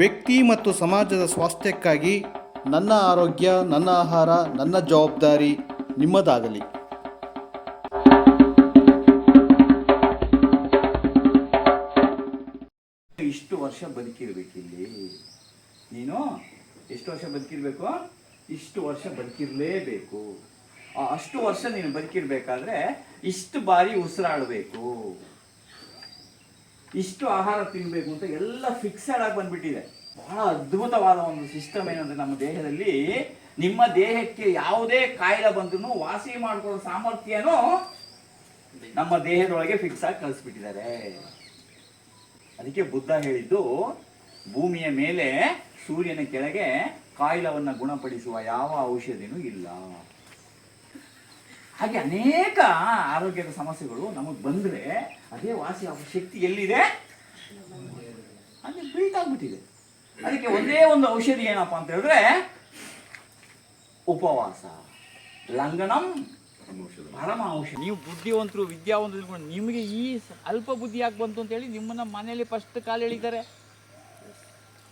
ವ್ಯಕ್ತಿ ಮತ್ತು ಸಮಾಜದ ಸ್ವಾಸ್ಥ್ಯಕ್ಕಾಗಿ ನನ್ನ ಆರೋಗ್ಯ, ನನ್ನ ಆಹಾರ, ನನ್ನ ಜವಾಬ್ದಾರಿ ನಿಮ್ಮದಾಗಲಿ. ಇಷ್ಟು ವರ್ಷ ಬದುಕಿರ್ಬೇಕಿಲ್ಲಿ ನೀನು ಎಷ್ಟು ವರ್ಷ ಬದುಕಿರ್ಬೇಕು? ಇಷ್ಟು ವರ್ಷ ಬದುಕಿರ್ಲೇಬೇಕು. ಅಷ್ಟು ವರ್ಷ ನೀನು ಬದುಕಿರ್ಬೇಕಾದ್ರೆ ಇಷ್ಟು ಬಾರಿ ಉಸಿರಾಡಬೇಕು. ಇಷ್ಟು ಆಹಾರ ತಿನ್ನಬೇಕು ಅಂತ ಎಲ್ಲ ಫಿಕ್ಸೆಡ್ ಆಗಿ ಬಂದ್ಬಿಟ್ಟಿದೆ. ಬಹಳ ಅದ್ಭುತವಾದ ಒಂದು ಸಿಸ್ಟಮ್ ಏನಂದ್ರೆ ನಮ್ಮ ದೇಹದಲ್ಲಿ ನಿಮ್ಮ ದೇಹಕ್ಕೆ ಯಾವುದೇ ಕಾಯಿಲೆ ಬಂದ್ರೂ ವಾಸಿ ಮಾಡ್ಕೊಳ್ಳೋ ಸಾಮರ್ಥ್ಯನೂ ನಮ್ಮ ದೇಹದೊಳಗೆ ಫಿಕ್ಸ್ ಆಗಿ ಕಳಿಸ್ಬಿಟ್ಟಿದ್ದಾರೆ. ಅದಕ್ಕೆ ಬುದ್ಧ ಹೇಳಿದ್ದು, ಭೂಮಿಯ ಮೇಲೆ ಸೂರ್ಯನ ಕೆಳಗೆ ಕಾಯಿಲವನ್ನು ಗುಣಪಡಿಸುವ ಯಾವ ಔಷಧಿನೂ ಇಲ್ಲ. ಹಾಗೆ ಅನೇಕ ಆರೋಗ್ಯದ ಸಮಸ್ಯೆಗಳು ನಮಗೆ ಬಂದ್ರೆ ಅದೇ ವಾಸಿ ಆಗೋ ಶಕ್ತಿ ಎಲ್ಲಿದೆ? ಅಲ್ಲಿ ಬೀಟ್ ಆಗ್ಬಿಟ್ಟಿದೆ. ಅದಕ್ಕೆ ಒಂದೇ ಒಂದು ಔಷಧಿ ಏನಪ್ಪ ಅಂತ ಹೇಳಿದ್ರೆ ಉಪವಾಸ, ಲಂಘನಂ ಪರಮ ಔಷಧ ನೀವು ಬುದ್ಧಿವಂತರು, ವಿದ್ಯಾವಂತರು ನಿಮಗೆ ಈ ಅಲ್ಪ ಬುದ್ಧಿ ಯಾಕೆ ಬಂತು ಅಂತ ಹೇಳಿ ನಿಮ್ಮನ್ನ ಮನೆಯಲ್ಲಿ ಫಸ್ಟ್ ಕಾಲು ಎಳಿತಾರೆ.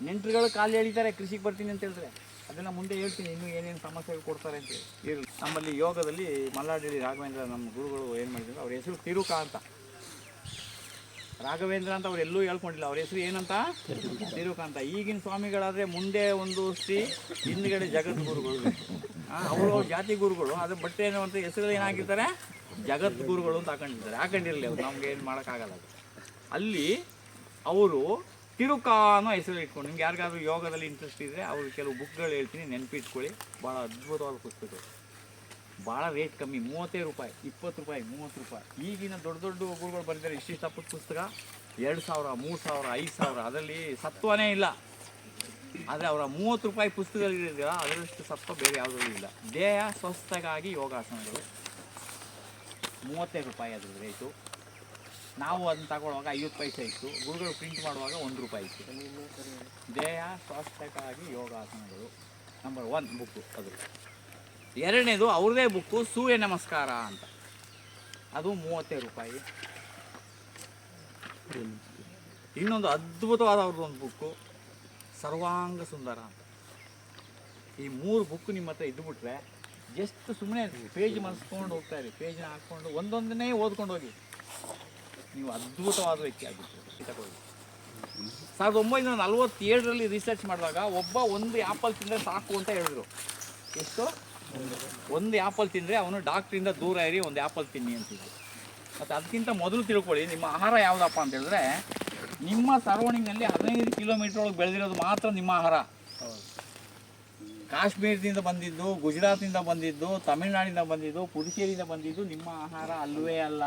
ನೆಂಟರುಗಳು ಕಾಲು ಎಳಿತಾರೆ, ಕೃಷಿಗೆ ಬರ್ತೀನಿ ಅಂತ ಹೇಳಿದ್ರೆ. ಅದನ್ನ ಮುಂದೆ ಹೇಳ್ತೀನಿ, ಇನ್ನೂ ಏನೇನು ಸಮಸ್ಯೆಗಳು ಕೊಡ್ತಾರೆ ಅಂತ ಹೇಳಿ. ನಮ್ಮಲ್ಲಿ ಯೋಗದಲ್ಲಿ ಮಲ್ಲಾಡಿ ರಾಘವೇಂದ್ರ ನಮ್ಮ ಗುರುಗಳು ಏನು ಮಾಡಿದ್ರು, ಅವ್ರ ಹೆಸರು ತಿರುಕ ಅಂತ. ರಾಘವೇಂದ್ರ ಅಂತ ಅವ್ರು ಎಲ್ಲೂ ಹೇಳ್ಕೊಂಡಿಲ್ಲ, ಅವ್ರ ಹೆಸರು ಏನಂತ? ತಿರುಕ ಅಂತ. ಈಗಿನ ಸ್ವಾಮಿಗಳಾದರೆ ಮುಂದೆ ಒಂದು ಶ್ರೀ ಹಿಂದ್ಗಡೆ ಜಗದ್ಗುರುಗಳು ಅವರು ಜಾತಿ ಗುರುಗಳು, ಅದು ಬಟ್ಟೆ ಏನು ಅಂತ ಹೆಸರು ಏನಾಗಿರ್ತಾರೆ ಜಗದ್ಗುರುಗಳು ಅಂತ ಹಾಕೊಂಡಿರ್ತಾರೆ. ಹಾಕೊಂಡಿರಲಿ ಅವ್ರು, ನಮ್ಗೆ ಏನು ಮಾಡೋಕ್ಕಾಗಲ್ಲ ಅಲ್ಲಿ ಅವರು ತಿರುಕ ಅನ್ನೋ ಹೆಸರು ಇಟ್ಕೊಂಡು, ನಿಮ್ಗೆ ಯಾರಿಗಾದ್ರೂ ಯೋಗದಲ್ಲಿ ಇಂಟ್ರೆಸ್ಟ್ ಇದ್ದರೆ ಅವ್ರು ಕೆಲವು ಬುಕ್ಗಳು ಹೇಳ್ತೀನಿ, ನೆನಪಿಟ್ಕೊಳ್ಳಿ. ಭಾಳ ಅದ್ಭುತವಾದ ಪುಸ್ತಕ ಭಾಳ ರೇಟ್ ಕಮ್ಮಿ ಮೂವತ್ತೈದು ರೂಪಾಯಿ, ಇಪ್ಪತ್ತು ರೂಪಾಯಿ, ಮೂವತ್ತು ರೂಪಾಯಿ. ಈಗಿನ ದೊಡ್ಡ ದೊಡ್ಡ ಗುರುಗಳು ಬರೆದಿದ್ದಾರೆ, ಇಷ್ಟಿಷ್ಟ ಪುಟ್ಟ ಪುಸ್ತಕ. ಎರಡು ಸಾವಿರ, ಮೂರು ಸಾವಿರ, ಐದು ಸಾವಿರ, ಅದರಲ್ಲಿ ಸತ್ವನೇ ಇಲ್ಲ. ಆದರೆ ಅವರ ಮೂವತ್ತು ರೂಪಾಯಿ ಪುಸ್ತಕಗಳಿದೆಯಲ್ಲ ಅದರಷ್ಟು ಸತ್ವ ಬೇರೆ ಯಾವುದೂ ಇಲ್ಲ. ದೇಹ ಸ್ವಸ್ಥಗಾಗಿ ಯೋಗಾಸನಗಳು. ಮೂವತ್ತೈದು ರೂಪಾಯಿ ಅದ್ರ ರೇಟು ನಾವು ಅದನ್ನ ತಗೊಳ್ಳುವಾಗ ಐವತ್ತು ಪೈಸೆ ಇತ್ತು. ಗುರುಗಳು ಪ್ರಿಂಟ್ ಮಾಡುವಾಗ ಒಂದು ರೂಪಾಯಿ ಇತ್ತು. ದೇಹ ಸ್ವಾಸ್ಥ್ಯಕ್ಕಾಗಿ ಯೋಗಾಸನಗಳು ನಂಬರ್ ಒನ್ ಬುಕ್ಕು ಅದು. ಎರಡನೇದು ಅವ್ರದೇ ಬುಕ್ಕು ಸೂರ್ಯ ನಮಸ್ಕಾರ ಅಂತ. ಅದು ಮೂವತ್ತೈದು ರೂಪಾಯಿ. ಇನ್ನೊಂದು ಅದ್ಭುತವಾದ ಅವ್ರದ್ದೊಂದು ಬುಕ್ಕು ಸರ್ವಾಂಗ ಸುಂದರ ಅಂತ. ಈ ಮೂರು ಬುಕ್ ನಿಮ್ಮ ಹತ್ರ ಇದ್ದುಬಿಟ್ರೆ ಜಸ್ಟ್ ಸುಮ್ಮನೆ ಪೇಜ್ ಮನಸ್ಕೊಂಡು ಹೋಗ್ತಾ ಇರಿ. ಪೇಜ್ನ ಹಾಕ್ಕೊಂಡು ಒಂದೊಂದನ್ನೇ ಓದ್ಕೊಂಡು ಹೋಗಿ. ನೀವು ಅದ್ಭುತವಾದ ವ್ಯಕ್ತಿ ಸಾವಿರದ ಒಂಬೈನೂರ ನಲವತ್ತೇಳರಲ್ಲಿ ರಿಸರ್ಚ್ ಮಾಡಿದಾಗ ಒಬ್ಬ ಒಂದು ಆ್ಯಪಲ್ ತಿಂದರೆ ಸಾಕು ಅಂತ ಹೇಳಿದ್ರು. ಎಷ್ಟು? ಒಂದು ಆ್ಯಪಲ್ ತಿಂದರೆ ಅವನು ಡಾಕ್ಟ್ರಿಂದ ದೂರ ಇರಿ ಒಂದು ಆ್ಯಪಲ್ ತಿನ್ನಿ ಅಂತಿದ್ರು ಮತ್ತು ಅದಕ್ಕಿಂತ ಮೊದಲು ತಿಳ್ಕೊಳ್ಳಿ, ನಿಮ್ಮ ಆಹಾರ ಯಾವುದಪ್ಪ ಅಂತ ಹೇಳಿದ್ರೆ, ನಿಮ್ಮ ಸರೌಂಡಿಂಗ್ನಲ್ಲಿ ಹದಿನೈದು ಕಿಲೋಮೀಟರ್ ಒಳಗೆ ಬೆಳೆದಿರೋದು ಮಾತ್ರ ನಿಮ್ಮ ಆಹಾರ. ಕಾಶ್ಮೀರದಿಂದ ಬಂದಿದ್ದು, ಗುಜರಾತಿಂದ ಬಂದಿದ್ದು, ತಮಿಳ್ನಾಡಿಂದ ಬಂದಿದ್ದು, ಪುದುಚೇರಿಯಿಂದ ಬಂದಿದ್ದು ನಿಮ್ಮ ಆಹಾರ ಅಲ್ಲವೇ ಅಲ್ಲ.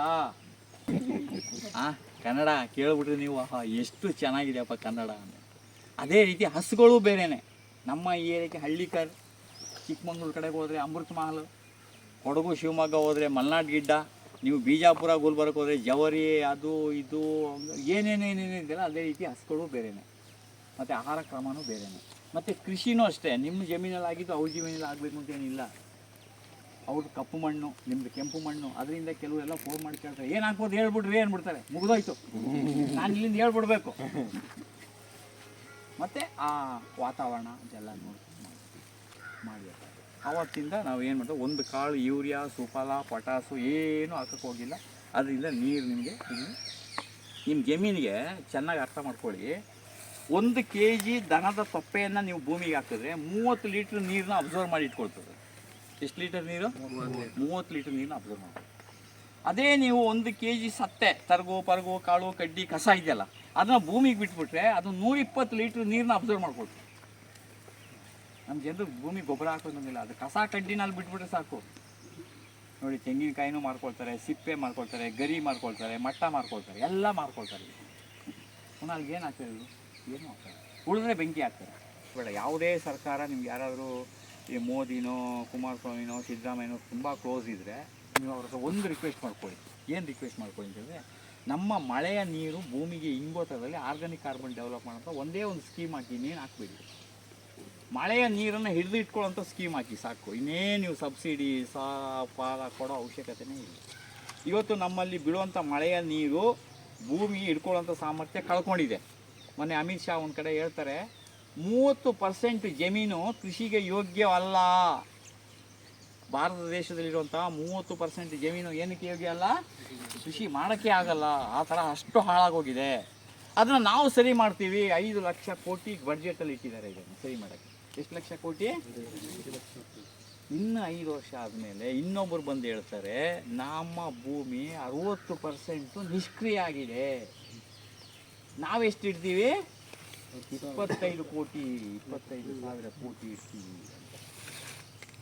ಆ, ಕನ್ನಡ ಕೇಳ್ಬಿಟ್ರೆ ನೀವು, ಆಹಾ, ಎಷ್ಟು ಚೆನ್ನಾಗಿದೆಯಪ್ಪ ಕನ್ನಡ ಅಂತ. ಅದೇ ರೀತಿ ಹಸುಗಳು ಬೇರೆನೆ. ನಮ್ಮ ಏರಿಯಾಕ್ಕೆ ಹಳ್ಳಿಕರ್, ಚಿಕ್ಕಮಂಗ್ಳೂರು ಕಡೆಗೆ ಹೋದರೆ ಅಮೃತ ಮಹಲ್, ಕೊಡಗು ಶಿವಮೊಗ್ಗ ಹೋದರೆ ಮಲ್ನಾಡ್ ಗಿಡ್ಡ, ನೀವು ಬಿಜಾಪುರ ಗುಲ್ಬರ್ಗ ಹೋದರೆ ಜವರಿ, ಅದು ಇದು ಏನೇನೇನೇನಿದೆಯಲ್ಲ ಅದೇ ರೀತಿ ಹಸುಗಳು ಬೇರೆನೆ. ಮತ್ತು ಆಹಾರ ಕ್ರಮನೂ ಬೇರೆನೆ. ಮತ್ತು ಕೃಷಿನೂ ಅಷ್ಟೇ. ನಿಮ್ಮ ಜಮೀನಲ್ಲಿ ಆಗಿದ್ದು ಅವ್ರ ಜಮೀನಲ್ಲಿ ಆಗಬೇಕು ಅಂತ ಏನಿಲ್ಲ ಅವ್ರದ್ದು ಕಪ್ಪು ಮಣ್ಣು, ನಿಮ್ದು ಕೆಂಪು ಮಣ್ಣು, ಅದರಿಂದ ಕೆಲವರೆಲ್ಲ ಫೋನ್ ಮಾಡಿ ಕೇಳ್ತಾರೆ ಏನು ಹಾಕ್ಬೋದು ಹೇಳ್ಬಿಡ್ರಿ ಏನ್ಬಿಡ್ತಾರೆ ಮುಗಿದೋಯ್ತು. ನಾನು ಇಲ್ಲಿಂದ ಹೇಳ್ಬಿಡ್ಬೇಕು. ಮತ್ತು ಆ ವಾತಾವರಣ ಅದೆಲ್ಲ ನೋಡಿ ಮಾಡಿ ಅವತ್ತಿಂದ ನಾವು ಏನು ಮಾಡ್ತೇವೆ, ಒಂದು ಕಾಳು ಯೂರಿಯಾ, ಸುಫಲ ಪಟಾಸು ಏನೂ ಹಾಕಕ್ಕೆ ಹೋಗಿಲ್ಲ. ಅದರಿಂದ ನೀರು ನಿಮಗೆ ನಿಮ್ಮ ಜಮೀನಿಗೆ ಚೆನ್ನಾಗಿ ಅರ್ಥ ಮಾಡ್ಕೊಳ್ಳಿ. ಒಂದು ಕೆ ಜಿ ದನದ ಸೊಪ್ಪೆಯನ್ನು ನೀವು ಭೂಮಿಗೆ ಹಾಕಿದ್ರೆ ಮೂವತ್ತು ಲೀಟ್ರ್ ನೀರನ್ನ ಅಬ್ಸರ್ವ್ ಮಾಡಿ ಇಟ್ಕೊಳ್ತದೆ. ಎಷ್ಟು ಲೀಟರ್ ನೀರು? ಮೂವತ್ತು ಲೀಟರ್. ನೀರನ್ನ ಅಬ್ಸರ್ವ್ ಮಾಡಿ ಅದೇ ನೀವು ಒಂದು ಕೆ ಜಿ ಸತ್ತೆ ತರಗು ಪರಗು ಕಾಳು ಕಡ್ಡಿ ಕಸ ಇದೆಯಲ್ಲ ಅದನ್ನ ಭೂಮಿಗೆ ಬಿಟ್ಬಿಟ್ರೆ ಅದು ನೂರಿಪ್ಪತ್ತು ಲೀಟ್ರ್ ನೀರನ್ನ ಅಬ್ಸರ್ವ್ ಮಾಡ್ಕೊಳ್ತೀವಿ ನಮ್ಮ ಜನರು ಭೂಮಿ ಗೊಬ್ಬರ ಹಾಕೋದಂಗಿಲ್ಲ ಅದು ಕಸ ಕಡ್ಡಿನಲ್ಲಿ ಬಿಟ್ಬಿಟ್ರೆ ಸಾಕು. ನೋಡಿ ತೆಂಗಿನಕಾಯಿನೂ ಮಾಡ್ಕೊಳ್ತಾರೆ ಸಿಪ್ಪೆ ಮಾಡ್ಕೊಳ್ತಾರೆ ಗರಿ ಮಾಡ್ಕೊಳ್ತಾರೆ ಮಟ್ಟ ಮಾಡ್ಕೊಳ್ತಾರೆ ಎಲ್ಲ ಮಾಡ್ಕೊಳ್ತಾರೆ. ಪುನಃ ಅಲ್ಲಿಗೆ ಏನು ಹಾಕ್ತಾರೆ? ಏನು ಹಾಕ್ತಾರೆ ಉಳಿದ್ರೆ ಬೆಂಕಿ ಹಾಕ್ತಾರೆ. ಬೇಡ ಯಾವುದೇ ಸರ್ಕಾರ ನಿಮ್ಗೆ ಯಾರಾದರೂ ಈ ಮೋದಿನೋ, ಕುಮಾರಸ್ವಾಮಿನೋ, ಸಿದ್ದರಾಮಯ್ಯನೋ ತುಂಬ ಕ್ಲೋಸ್ ಇದ್ದರೆ ನೀವು ಅವ್ರ ಹತ್ರ ಒಂದು ರಿಕ್ವೆಸ್ಟ್ ಮಾಡ್ಕೊಳ್ಳಿ. ಏನು ರಿಕ್ವೆಸ್ಟ್ ಮಾಡ್ಕೊಳ್ಳಿ ಅಂತಂದರೆ ನಮ್ಮ ಮಳೆಯ ನೀರು ಭೂಮಿಗೆ ಇಂಗೋ ಥರದಲ್ಲಿ ಆರ್ಗಾನಿಕ್ ಕಾರ್ಬನ್ ಡೆವಲಪ್ ಮಾಡೋಂಥ ಒಂದೇ ಒಂದು ಸ್ಕೀಮ್ ಹಾಕಿ ಇನ್ನೇನು ಹಾಕ್ಬೇಡಿ. ಮಳೆಯ ನೀರನ್ನು ಹಿಡಿದು ಇಟ್ಕೊಳ್ಳೋಂಥ ಸ್ಕೀಮ್ ಹಾಕಿ ಸಾಕು. ಇನ್ನೇನು ನೀವು ಸಬ್ಸಿಡಿ ಸಾಲ ಪಾಲ ಕೊಡೋ ಅವಶ್ಯಕತೆನೇ ಇಲ್ಲ. ಇವತ್ತು ನಮ್ಮಲ್ಲಿ ಬಿಡುವಂಥ ಮಳೆಯ ನೀರು ಭೂಮಿ ಹಿಡ್ಕೊಳ್ಳೋಂಥ ಸಾಮರ್ಥ್ಯ ಕಳ್ಕೊಂಡಿದೆ. ಮೊನ್ನೆ ಅಮಿತ್ ಶಾ ಒಂದು ಕಡೆ ಹೇಳ್ತಾರೆ ಮೂವತ್ತು ಪರ್ಸೆಂಟ್ ಜಮೀನು ಕೃಷಿಗೆ ಯೋಗ್ಯವಲ್ಲ. ಭಾರತ ದೇಶದಲ್ಲಿರುವಂತಹ ಮೂವತ್ತು ಪರ್ಸೆಂಟ್ ಜಮೀನು ಏನಕ್ಕೆ ಯೋಗ್ಯ ಅಲ್ಲ ಕೃಷಿ ಮಾಡೋಕ್ಕೆ ಆಗಲ್ಲ. ಆ ಥರ ಅಷ್ಟು ಹಾಳಾಗೋಗಿದೆ. ಅದನ್ನು ನಾವು ಸರಿ ಮಾಡ್ತೀವಿ. ಐದು ಲಕ್ಷ ಕೋಟಿ ಬಡ್ಜೆಟಲ್ಲಿ ಇಟ್ಟಿದ್ದಾರೆ ಇದನ್ನು ಸರಿ ಮಾಡೋಕ್ಕೆ. ಎಷ್ಟು ಲಕ್ಷ ಕೋಟಿ? ಇನ್ನು ಐದು ವರ್ಷ ಆದಮೇಲೆ ಇನ್ನೊಬ್ಬರು ಬಂದು ಹೇಳ್ತಾರೆ, ನಮ್ಮ ಭೂಮಿ ಅರುವತ್ತು ಪರ್ಸೆಂಟು ನಿಷ್ಕ್ರಿಯ ಆಗಿದೆ. ನಾವೆಷ್ಟು ಇಡ್ತೀವಿ? ಇಪ್ಪತ್ತೈದು ಕೋಟಿ, ಇಪ್ಪತ್ತೈದು ಸಾವಿರ ಕೋಟಿ ಇಡ್ತೀವಿ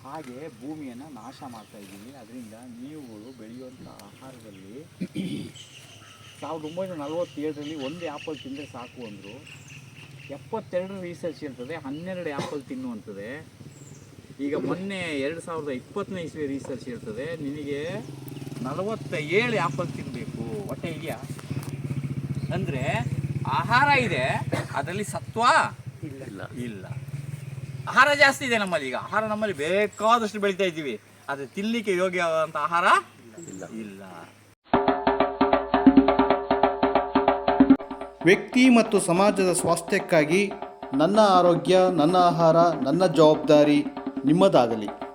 ಹಾಗೆ ಭೂಮಿಯನ್ನು ನಾಶ ಮಾಡ್ತಾ ಇದ್ದೀವಿ. ಅದರಿಂದ ನೀವುಗಳು ಬೆಳೆಯುವಂಥ ಆಹಾರದಲ್ಲಿ ಸಾವಿರದ ಒಂಬೈನೂರ ನಲವತ್ತೇಳರಲ್ಲಿ ಒಂದು ಆ್ಯಪಲ್ ತಿಂದರೆ ಸಾಕು ಅಂದರು. ಎಪ್ಪತ್ತೆರಡು ರಿಸರ್ಚ್ ಇರ್ತದೆ, ಹನ್ನೆರಡು ಆ್ಯಪಲ್ ತಿನ್ನುವಂಥದ್ದೇ ಈಗ ಮೊನ್ನೆ ಎರಡು ಸಾವಿರದ ಇಪ್ಪತ್ತನೇ ಇಸ್ವಿ ರಿಸರ್ಚ್ ಇರ್ತದೆ, ನಿನಗೆ ನಲವತ್ತ ಏಳು ಆ್ಯಪಲ್ ತಿನ್ನಬೇಕು ಹೊಟ್ಟೆ ಇದೆಯಾ ಅಂದರೆ ಆಹಾರ ಇದೆ ಅದರಲ್ಲಿ ಸತ್ವ ಇಲ್ಲ. ಇಲ್ಲ. ಆಹಾರ ಜಾಸ್ತಿ ಇದೆ ನಮ್ಮಲ್ಲಿ ಈಗ. ಆಹಾರ ನಮ್ಮಲ್ಲಿ ಬೇಕಾದಷ್ಟು ಬೆಳಿತಾ ಇದ್ದೀವಿ. ಆದರೆ ತಿನ್ನಲಿಕ್ಕೆ ಯೋಗ್ಯವಾದಂಥ ಆಹಾರ ಇಲ್ಲ. ಇಲ್ಲ. ವ್ಯಕ್ತಿ ಮತ್ತು ಸಮಾಜದ ಸ್ವಾಸ್ಥ್ಯಕ್ಕಾಗಿ ನನ್ನ ಆರೋಗ್ಯ ನನ್ನ ಆಹಾರ ನನ್ನ ಜವಾಬ್ದಾರಿ ನಿಮ್ಮದಾಗಲಿ.